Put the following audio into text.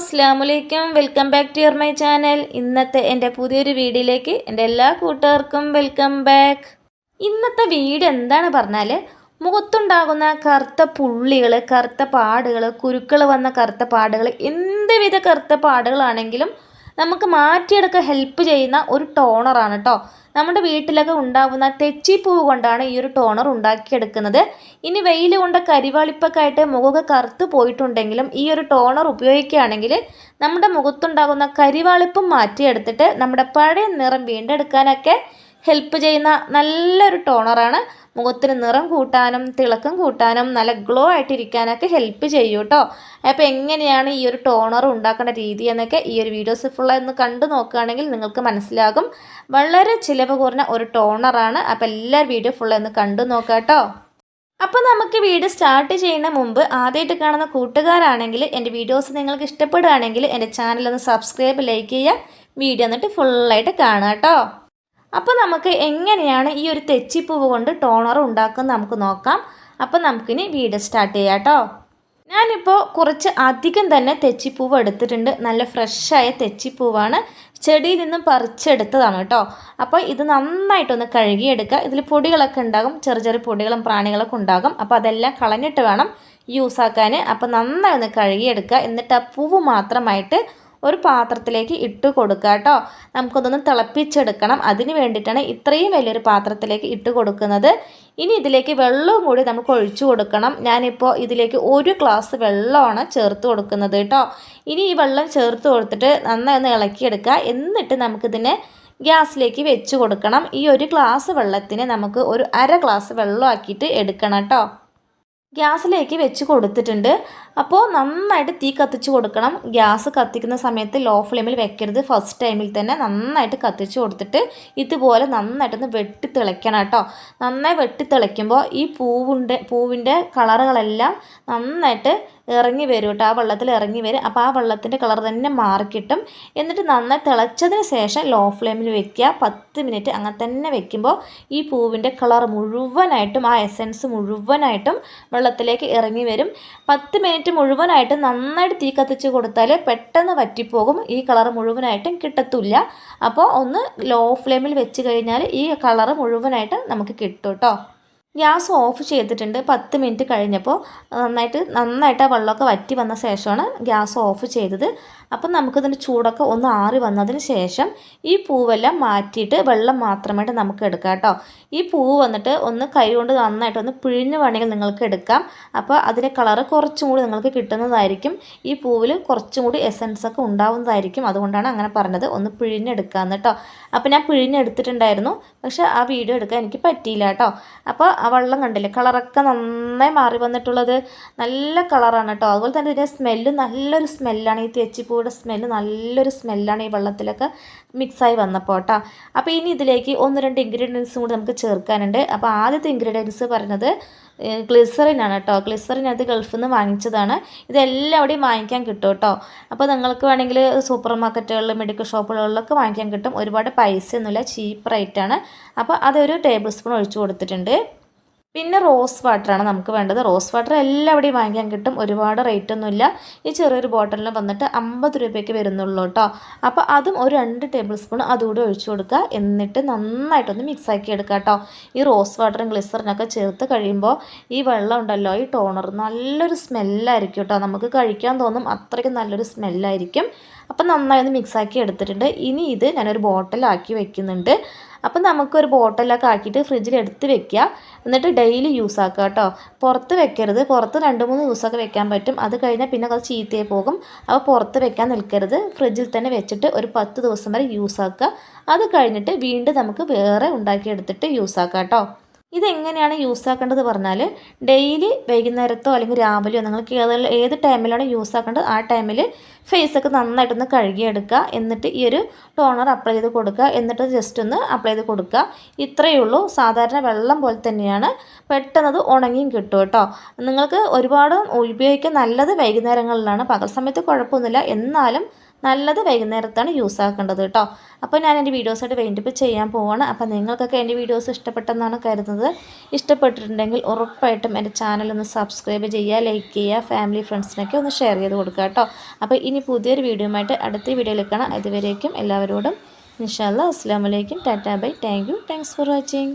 അസ്സാമലൈക്കും welcome back to your my channel ഇന്നത്തെ എന്റെ പുതിയൊരു വീഡിയോയിലേക്ക് എന്റെ എല്ലാ കൂട്ടുകാർക്കും വെൽക്കം ബാക്ക് ഇന്നത്തെ വീട് എന്താണ് പറഞ്ഞാൽ മുഖത്തുണ്ടാകുന്ന കറുത്ത പുള്ളികൾ കറുത്ത പാടുകൾ കുരുക്കൾ വന്ന കറുത്ത പാടുകൾ എന്തുവിധ കറുത്ത പാടുകളാണെങ്കിലും നമുക്ക് മാറ്റിയെടുക്കാൻ ഹെൽപ്പ് ചെയ്യുന്ന ഒരു ടോണറാണ് കേട്ടോ നമ്മുടെ വീട്ടിലൊക്കെ ഉണ്ടാകുന്ന തെച്ചിപ്പൂവ് കൊണ്ടാണ് ഈ ഒരു ടോണർ ഉണ്ടാക്കിയെടുക്കുന്നത്. ഇനി വെയിൽ കൊണ്ട് കരിവാളിപ്പൊക്കെ ആയിട്ട് മുഖമൊക്കെ കറുത്ത് പോയിട്ടുണ്ടെങ്കിലും ഈ ഒരു ടോണർ ഉപയോഗിക്കുകയാണെങ്കിൽ നമ്മുടെ മുഖത്തുണ്ടാകുന്ന കരിവാളിപ്പും മാറ്റിയെടുത്തിട്ട് നമ്മുടെ പഴയ നിറം വീണ്ടെടുക്കാനൊക്കെ ഹെൽപ്പ് ചെയ്യുന്ന നല്ലൊരു ടോണറാണ് മുഖത്തിന് നിറം കൂട്ടാനും തിളക്കം കൂട്ടാനും നല്ല ഗ്ലോ ആയിട്ടിരിക്കാനൊക്കെ ഹെൽപ്പ് ചെയ്യും കേട്ടോ അപ്പോൾ എങ്ങനെയാണ് ഈ ഒരു ടോണർ ഉണ്ടാക്കേണ്ട രീതി എന്നൊക്കെ ഈ ഒരു വീഡിയോസ് ഫുള്ളായി ഒന്ന് കണ്ടു നോക്കുകയാണെങ്കിൽ നിങ്ങൾക്ക് മനസ്സിലാകും. വളരെ ചിലവ് കുറഞ്ഞ ഒരു ടോണറാണ് അപ്പോൾ എല്ലാ വീഡിയോ ഫുള്ളായി ഒന്ന് കണ്ടു നോക്കാം കേട്ടോ അപ്പോൾ നമുക്ക് വീഡിയോ സ്റ്റാർട്ട് ചെയ്യുന്ന മുമ്പ് ആദ്യമായിട്ട് കാണുന്ന കൂട്ടുകാരാണെങ്കിൽ എന്റെ വീഡിയോസ് നിങ്ങൾക്ക് ഇഷ്ടപ്പെടുകയാണെങ്കിൽ എന്റെ ചാനൽ ഒന്ന് സബ്സ്ക്രൈബ് ലൈക്ക് ചെയ്യുക. വീഡിയോ എന്നിട്ട് ഫുള്ളായിട്ട് കാണുക കേട്ടോ അപ്പോൾ നമുക്ക് എങ്ങനെയാണ് ഈ ഒരു തെച്ചിപ്പൂവ് കൊണ്ട് ടോണർ ഉണ്ടാക്കുന്നത് നമുക്ക് നോക്കാം. അപ്പോൾ നമുക്കിനി വീഡിയോ സ്റ്റാർട്ട് ചെയ്യാം കേട്ടോ ഞാനിപ്പോൾ കുറച്ച് അധികം തന്നെ തെച്ചിപ്പൂവ് എടുത്തിട്ടുണ്ട്. നല്ല ഫ്രഷായ തെച്ചിപ്പൂവാണ്. ചെടിയിൽ നിന്നും പറിച്ചെടുത്തതാണ് കേട്ടോ അപ്പോൾ ഇത് നന്നായിട്ടൊന്ന് കഴുകിയെടുക്കുക. ഇതിൽ പൊടികളൊക്കെ ഉണ്ടാകും. ചെറിയ ചെറിയ പൊടികളും പ്രാണികളൊക്കെ ഉണ്ടാകും. അപ്പോൾ അതെല്ലാം കളഞ്ഞിട്ട് വേണം യൂസ് ആക്കാൻ അപ്പോൾ നന്നായി ഒന്ന് കഴുകിയെടുക്കുക. എന്നിട്ട് ആ പൂവ് മാത്രമായിട്ട് ഒരു പാത്രത്തിലേക്ക് ഇട്ട് കൊടുക്കുക കേട്ടോ. നമുക്കൊന്ന് തിളപ്പിച്ചെടുക്കണം. അതിന് വേണ്ടിയിട്ടാണ് ഇത്രയും വലിയൊരു പാത്രത്തിലേക്ക് ഇട്ട് കൊടുക്കുന്നത്. ഇനി ഇതിലേക്ക് വെള്ളവും കൂടി നമുക്ക് ഒഴിച്ചു കൊടുക്കണം. ഞാനിപ്പോൾ ഇതിലേക്ക് ഒരു ഗ്ലാസ് വെള്ളമാണ് ചേർത്ത് കൊടുക്കുന്നത് കേട്ടോ. ഇനി ഈ വെള്ളം ചേർത്ത് കൊടുത്തിട്ട് നന്നായി ഒന്ന് ഇളക്കിയെടുക്കുക. എന്നിട്ട് നമുക്കിതിനെ ഗ്യാസിലേക്ക് വെച്ച് കൊടുക്കണം. ഈ ഒരു ഗ്ലാസ് വെള്ളത്തിന് നമുക്ക് ഒരു അര ഗ്ലാസ് വെള്ളമാക്കിയിട്ട് എടുക്കണം കേട്ടോ. ഗ്യാസിലേക്ക് വെച്ച് കൊടുത്തിട്ടുണ്ട്. അപ്പോൾ നന്നായിട്ട് തീ കത്തിച്ച് കൊടുക്കണം. ഗ്യാസ് കത്തിക്കുന്ന സമയത്ത് ലോ ഫ്ലെയിമിൽ വെക്കരുത്. ഫസ്റ്റ് ടൈമിൽ തന്നെ നന്നായിട്ട് കത്തിച്ച് കൊടുത്തിട്ട് ഇതുപോലെ നന്നായിട്ടൊന്ന് വെട്ടി തിളയ്ക്കണം കേട്ടോ. നന്നായി വെട്ടി തിളയ്ക്കുമ്പോൾ ഈ പൂവിന്റെ പൂവിന്റെ കളറുകളെല്ലാം നന്നായിട്ട് ഇറങ്ങി വരും കേട്ടോ ആ വെള്ളത്തിൽ ഇറങ്ങി വരും. അപ്പോൾ ആ വെള്ളത്തിന്റെ കളർ തന്നെ മാറിക്കിട്ടും എന്നിട്ട് നന്നായി തിളച്ചതിന് ശേഷം ലോ ഫ്ലെയിമിൽ വെക്കുക. പത്ത് മിനിറ്റ് അങ്ങനെ തന്നെ വെക്കുമ്പോൾ ഈ പൂവിന്റെ കളർ മുഴുവനായിട്ടും ആ എസൻസ് മുഴുവനായിട്ടും വെള്ളത്തിലേക്ക് ഇറങ്ങി വരും. പത്ത് മിനിറ്റ് മുഴുവനായിട്ട് നന്നായിട്ട് തീ കത്തിച്ച് കൊടുത്താൽ പെട്ടെന്ന് വറ്റിപ്പോകും. ഈ കളർ മുഴുവനായിട്ടും കിട്ടത്തില്ല. അപ്പോൾ ഒന്ന് ലോ ഫ്ലെയിമിൽ വെച്ച് കഴിഞ്ഞാൽ ഈ കളർ മുഴുവനായിട്ട് നമുക്ക് കിട്ടും കേട്ടോ. ഗ്യാസ് ഓഫ് ചെയ്തിട്ടുണ്ട് പത്ത് മിനിറ്റ് കഴിഞ്ഞപ്പോൾ നന്നായിട്ട് നന്നായിട്ട് ആ വെള്ളമൊക്കെ വറ്റി വന്ന ശേഷമാണ് ഗ്യാസ് ഓഫ് ചെയ്തത്. അപ്പം നമുക്കിതിന്റെ ചൂടൊക്കെ ഒന്ന് ആറി വന്നതിന് ശേഷം ഈ പൂവെല്ലാം മാറ്റിയിട്ട് വെള്ളം മാത്രമായിട്ട് നമുക്ക് എടുക്കാം കേട്ടോ. ഈ പൂവ് വന്നിട്ട് ഒന്ന് കൈ കൊണ്ട് നന്നായിട്ട് ഒന്ന് പിഴിഞ്ഞ് വേണമെങ്കിൽ നിങ്ങൾക്ക് എടുക്കാം. അപ്പോൾ അതിന്റെ കളറ് കുറച്ചും കൂടി നിങ്ങൾക്ക് കിട്ടുന്നതായിരിക്കും. ഈ പൂവിൽ കുറച്ചും കൂടി എസൻസ് ഒക്കെ ഉണ്ടാവുന്നതായിരിക്കും. അതുകൊണ്ടാണ് അങ്ങനെ പറഞ്ഞത് ഒന്ന് പിഴിഞ്ഞെടുക്കാമെന്ന് കേട്ടോ. അപ്പോൾ ഞാൻ പിഴിഞ്ഞെടുത്തിട്ടുണ്ടായിരുന്നു. പക്ഷേ ആ വീഡിയോ എടുക്കാൻ എനിക്ക് പറ്റിയില്ല കേട്ടോ. അപ്പോൾ ആ വെള്ളം കണ്ടില്ലേ? കളറൊക്കെ നന്നായി മാറി വന്നിട്ടുള്ളത് നല്ല കളറാണ് കേട്ടോ. അതുപോലെ തന്നെ ഇതിന്റെ സ്മെല്ല് നല്ലൊരു സ്മെല്ലാണ് ഈ തെച്ചിപ്പൂയുടെ സ്മെല്ല് നല്ലൊരു സ്മെല്ലാണ് ഈ വെള്ളത്തിലൊക്കെ മിക്സായി വന്നപ്പോൾ കേട്ടോ. അപ്പോൾ ഇനി ഇതിലേക്ക് ഒന്ന് രണ്ട് ഇൻഗ്രീഡിയൻസും കൂടി നമുക്ക് ചേർക്കാനുണ്ട്. അപ്പോൾ ആദ്യത്തെ ഇൻഗ്രീഡിയൻസ് പറയുന്നത് ഗ്ലിസറിനാണ് കേട്ടോ. ഗ്ലിസറിൻ അത് ഗൾഫിൽ നിന്ന് വാങ്ങിച്ചതാണ്. ഇതെല്ലാം അവിടെയും വാങ്ങിക്കാൻ കിട്ടും കേട്ടോ. അപ്പോൾ നിങ്ങൾക്ക് വേണമെങ്കിൽ സൂപ്പർ മാർക്കറ്റുകളിൽ മെഡിക്കൽ ഷോപ്പുകളിലൊക്കെ വാങ്ങിക്കാൻ കിട്ടും. ഒരുപാട് പൈസയൊന്നുമില്ല ചീപ്പ് റേറ്റാണ്. അപ്പോൾ അതൊരു ടേബിൾ സ്പൂൺ ഒഴിച്ചു കൊടുത്തിട്ടുണ്ട്. പിന്നെ റോസ് വാട്ടറാണ് നമുക്ക് വേണ്ടത്. റോസ് വാട്ടർ എല്ലാവിടെയും വാങ്ങിക്കാൻ കിട്ടും. ഒരുപാട് റേറ്റ് ഒന്നുമില്ല ഈ ചെറിയൊരു ബോട്ടിലിൽ വന്നിട്ട് അമ്പത് രൂപയ്ക്ക് വരുന്നുള്ളൂ കേട്ടോ അപ്പോൾ അതും ഒരു രണ്ട് ടേബിൾ സ്പൂൺ അതുകൂടി ഒഴിച്ചു കൊടുക്കുക. എന്നിട്ട് നന്നായിട്ടൊന്ന് മിക്സാക്കി എടുക്കുക കേട്ടോ ഈ റോസ് വാട്ടറും ഗ്ലിസറിനൊക്കെ ചേർത്ത് കഴിയുമ്പോൾ ഈ വെള്ളം ഉണ്ടല്ലോ ഈ ടോണർ നല്ലൊരു സ്മെല്ലായിരിക്കും കേട്ടോ നമുക്ക് കഴിക്കാൻ തോന്നും അത്രയ്ക്ക് നല്ലൊരു സ്മെല്ലായിരിക്കും അപ്പം നന്നായി ഒന്ന് മിക്സാക്കി എടുത്തിട്ടുണ്ട്. ഇനി ഇത് ഞാനൊരു ബോട്ടിലാക്കി വെക്കുന്നുണ്ട്. അപ്പം നമുക്കൊരു ബോട്ടിലൊക്കെ ആക്കിയിട്ട് ഫ്രിഡ്ജിൽ എടുത്ത് വെക്കുക. എന്നിട്ട് ഡെയിലി യൂസ് ആക്കുക കേട്ടോ. പുറത്ത് വെക്കരുത്. പുറത്ത് രണ്ട് മൂന്ന് ദിവസമൊക്കെ വെക്കാൻ പറ്റും. അത് കഴിഞ്ഞാൽ പിന്നെ കുറച്ച് ചീത്തയായി പോകും. അപ്പോൾ പുറത്ത് വെക്കാൻ നിൽക്കരുത്. ഫ്രിഡ്ജിൽ തന്നെ വെച്ചിട്ട് ഒരു പത്ത് ദിവസം വരെ യൂസ് ആക്കുക. അത് കഴിഞ്ഞിട്ട് വീണ്ടും നമുക്ക് വേറെ ഉണ്ടാക്കിയെടുത്തിട്ട് യൂസ് ആക്കാം കേട്ടോ. ഇതെങ്ങനെയാണ് യൂസ് ആക്കേണ്ടത് പറഞ്ഞാൽ ഡെയിലി വൈകുന്നേരത്തോ അല്ലെങ്കിൽ രാവിലെയോ നിങ്ങൾക്ക് ഏത് ഏത് ടൈമിലാണ് യൂസ് ആക്കേണ്ടത്? ആ ടൈമിൽ ഫേസൊക്കെ നന്നായിട്ടൊന്ന് കഴുകിയെടുക്കുക. എന്നിട്ട് ഈ ഒരു ടോണർ അപ്ലൈ ചെയ്ത് കൊടുക്കുക. എന്നിട്ട് ജസ്റ്റ് ഒന്ന് അപ്ലൈ ചെയ്ത് കൊടുക്കുക. ഇത്രയേ ഉള്ളൂ. സാധാരണ വെള്ളം പോലെ തന്നെയാണ്. പെട്ടെന്നത് ഉണങ്ങിയും കിട്ടും കേട്ടോ. നിങ്ങൾക്ക് ഒരുപാട് ഉപയോഗിക്കാൻ നല്ലത് വൈകുന്നേരങ്ങളിലാണ്. പകൽ സമയത്ത് കുഴപ്പമൊന്നുമില്ല. എന്നാലും നല്ലത് വൈകുന്നേരത്താണ് യൂസ് ആക്കേണ്ടത് കേട്ടോ അപ്പോൾ ഞാൻ എന്റെ വീഡിയോസായിട്ട് വേണ്ടിപ്പോൾ ചെയ്യാൻ പോവാണ്. അപ്പോൾ നിങ്ങൾക്കൊക്കെ എന്റെ വീഡിയോസ് ഇഷ്ടപ്പെട്ടെന്നാണ് കരുതുന്നത്. ഇഷ്ടപ്പെട്ടിട്ടുണ്ടെങ്കിൽ ഉറപ്പായിട്ടും എന്റെ ചാനൽ ഒന്ന് സബ്സ്ക്രൈബ് ചെയ്യുക ലൈക്ക് ചെയ്യുക ഫാമിലി ഫ്രണ്ട്സിനൊക്കെ ഒന്ന് ഷെയർ ചെയ്ത് കൊടുക്കുക കേട്ടോ അപ്പോൾ ഇനി പുതിയൊരു വീഡിയോയുമായിട്ട് അടുത്ത വീഡിയോയിൽ കാണാം. അതുവരേക്കും എല്ലാവരോടും ഇൻഷാല്ല അസ്സാം വലൈക്കും tata bye. Thank you thanks for watching